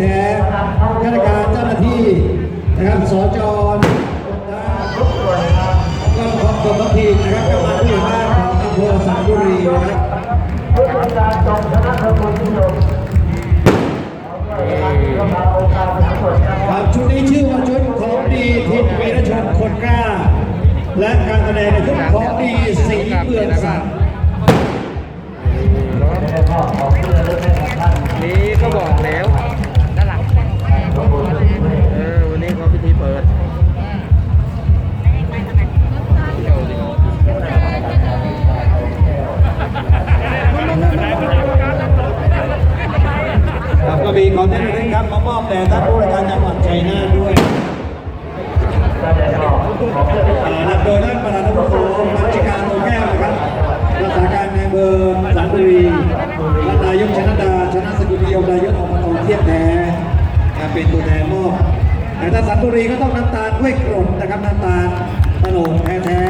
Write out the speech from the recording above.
แท้ข้าราชการเจ้าหน้าที่นะครับสจก็ขอบคุณทีนะครับกำลังผู้ใหญ่บ้านของอำเภอสังบุรีนะครับผู้จัดการจงชนะสกุลที่ลงก็มาโอกาสทั้งหมดนะครับรับชุดนี้ชื่อว่าชุดของดีทีมวีรชนคนกล้า และการแสดงในชุดของดีสีเมืองสัตว์ รับก็มีของที่ระลึกครับมามอบแด่ท่านผู้ว่าการจังหวัดชัยนาทด้วยก็ได้พ่อของเพื่อนและอ่านำโดยท่านประธานอำเภอมัชการโตแก้วนะครับรักษาการในอำเภอสังบุรีและนายกชนดาชนะสกุลนิยมนายกอบตเทียบแท้อ่าเป็นตัวแทนมอบแต่ถ้าสันบุรีก็ต้องน้ำตาลห้วยกรดนะครับน้ำตาลตะโหนดแท้ๆนะครับ